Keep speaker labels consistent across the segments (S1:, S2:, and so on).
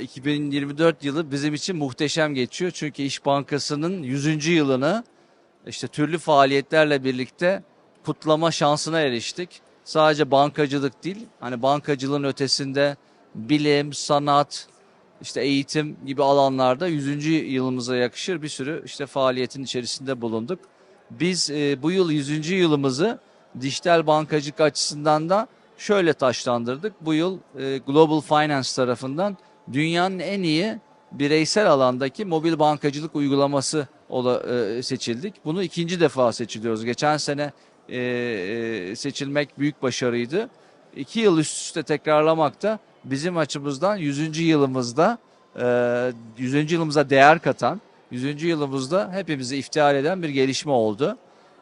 S1: 2024 yılı bizim için muhteşem geçiyor. Çünkü İş Bankası'nın 100. yılını işte türlü faaliyetlerle birlikte kutlama şansına eriştik. Sadece bankacılık değil, hani bankacılığın ötesinde bilim, sanat, işte eğitim gibi alanlarda 100. yılımıza yakışır bir sürü işte faaliyetin içerisinde bulunduk. Biz e, bu yıl 100. yılımızı dijital bankacılık açısından da şöyle taşlandırdık. Bu yıl e, Global Finance tarafından dünyanın en iyi bireysel alandaki mobil bankacılık uygulaması ola, e, seçildik. Bunu ikinci defa seçiliyoruz. Geçen sene e, e, seçilmek büyük başarıydı. İki yıl üst üste tekrarlamak da bizim açımızdan 100. yılımızda e, 100. yılımıza değer katan, 100. yılımızda hepimizi iftihar eden bir gelişme oldu.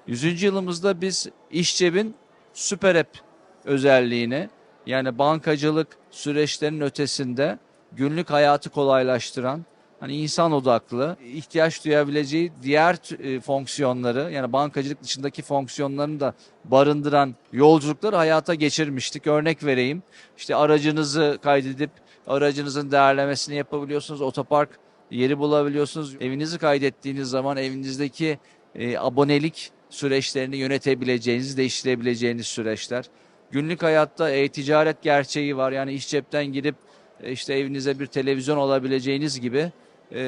S1: 100. yılımızda biz İşceb'in süper app özelliğini yani bankacılık süreçlerinin ötesinde günlük hayatı kolaylaştıran hani insan odaklı ihtiyaç duyabileceği diğer e, fonksiyonları yani bankacılık dışındaki fonksiyonlarını da barındıran yolculukları hayata geçirmiştik. Örnek vereyim. İşte aracınızı kaydedip aracınızın değerlemesini yapabiliyorsunuz. Otopark yeri bulabiliyorsunuz. Evinizi kaydettiğiniz zaman evinizdeki e, abonelik süreçlerini yönetebileceğiniz, değiştirebileceğiniz süreçler. Günlük hayatta e-ticaret gerçeği var. Yani iş cepten girip işte evinize bir televizyon alabileceğiniz gibi e,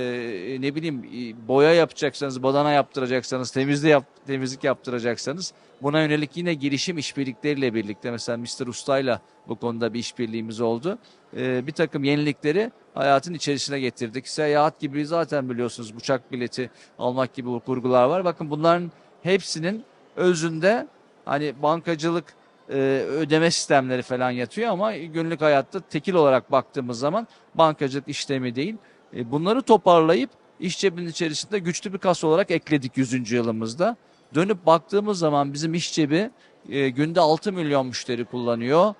S1: ne bileyim e, boya yapacaksanız, badana yaptıracaksanız, temizlik, yap, temizlik yaptıracaksanız buna yönelik yine girişim işbirlikleriyle birlikte mesela Mr. Usta'yla bu konuda bir işbirliğimiz oldu. E, bir takım yenilikleri hayatın içerisine getirdik. Seyahat gibi zaten biliyorsunuz uçak bileti almak gibi kurgular var. Bakın bunların hepsinin özünde hani bankacılık e, ödeme sistemleri falan yatıyor ama günlük hayatta tekil olarak baktığımız zaman bankacılık işlemi değil. E, bunları toparlayıp iş cebinin içerisinde güçlü bir kas olarak ekledik 100. yılımızda. Dönüp baktığımız zaman bizim iş cebi e, günde 6 milyon müşteri kullanıyor.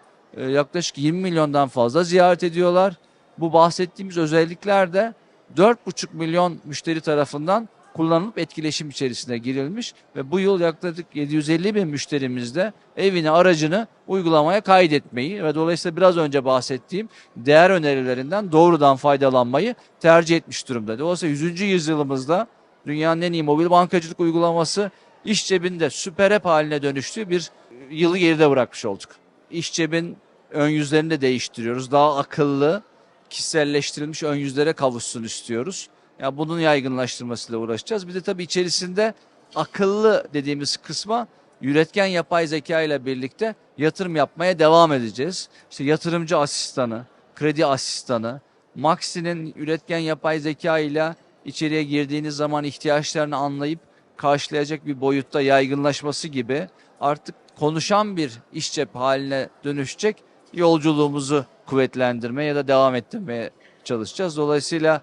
S1: Yaklaşık 20 milyondan fazla ziyaret ediyorlar. Bu bahsettiğimiz özellikler de 4,5 milyon müşteri tarafından kullanılıp etkileşim içerisine girilmiş ve bu yıl yaklaşık 750 bin müşterimiz de evini, aracını uygulamaya kaydetmeyi ve dolayısıyla biraz önce bahsettiğim değer önerilerinden doğrudan faydalanmayı tercih etmiş durumda. Dolayısıyla 100. yüzyılımızda dünyanın en iyi mobil bankacılık uygulaması iş cebinde süper app haline dönüştüğü bir yılı geride bırakmış olduk. İş cebin ön yüzlerini de değiştiriyoruz. Daha akıllı, kişiselleştirilmiş ön yüzlere kavuşsun istiyoruz. Ya bunun yaygınlaştırmasıyla uğraşacağız. Bir de tabii içerisinde akıllı dediğimiz kısma üretken yapay zeka ile birlikte yatırım yapmaya devam edeceğiz. İşte yatırımcı asistanı, kredi asistanı, Maxi'nin üretken yapay zeka ile içeriye girdiğiniz zaman ihtiyaçlarını anlayıp karşılayacak bir boyutta yaygınlaşması gibi artık konuşan bir iş cep haline dönüşecek yolculuğumuzu kuvvetlendirmeye ya da devam ettirmeye çalışacağız. Dolayısıyla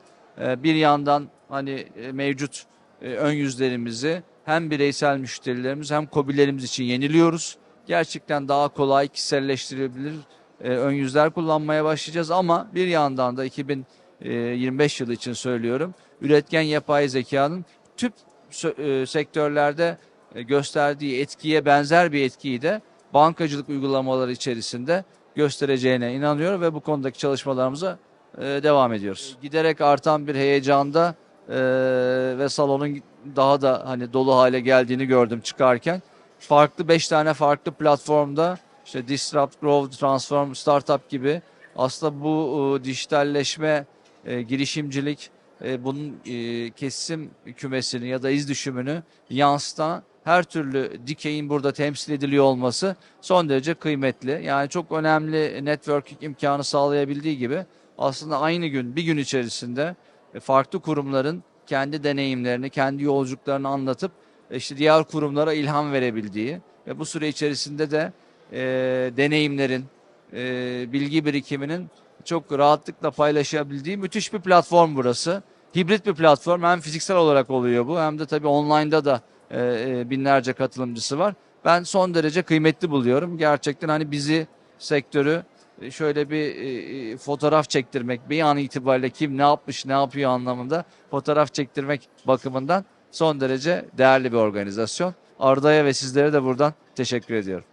S1: bir yandan hani e, mevcut e, ön yüzlerimizi hem bireysel müşterilerimiz hem kobilerimiz için yeniliyoruz. Gerçekten daha kolay kişiselleştirilebilir e, ön yüzler kullanmaya başlayacağız ama bir yandan da 2025 yılı için söylüyorum üretken yapay zekanın e, sektörlerde gösterdiği etkiye benzer bir etkiyi de bankacılık uygulamaları içerisinde göstereceğine inanıyorum ve bu konudaki çalışmalarımıza e, devam ediyoruz. Giderek artan bir heyecanda e, ve salonun daha da hani dolu hale geldiğini gördüm çıkarken. Farklı 5 tane farklı platformda işte Disrupt, Grow, Transform, Startup gibi aslında bu e, dijitalleşme, e, girişimcilik, bunun kesim kümesini ya da iz düşümünü yansıtan her türlü dikeyin burada temsil ediliyor olması son derece kıymetli. Yani çok önemli networking imkanı sağlayabildiği gibi aslında aynı gün bir gün içerisinde e, farklı kurumların kendi deneyimlerini, kendi yolculuklarını anlatıp e, işte diğer kurumlara ilham verebildiği ve bu süre içerisinde de e, deneyimlerin, e, bilgi birikiminin çok rahatlıkla paylaşabildiği müthiş bir platform burası. Hibrit bir platform hem fiziksel olarak oluyor bu hem de tabii online'da da e, e, binlerce katılımcısı var. Ben son derece kıymetli buluyorum. Gerçekten hani bizi sektörü şöyle bir e, e, fotoğraf çektirmek bir an itibariyle kim ne yapmış ne yapıyor anlamında fotoğraf çektirmek bakımından son derece değerli bir organizasyon. Arda'ya ve sizlere de buradan teşekkür ediyorum.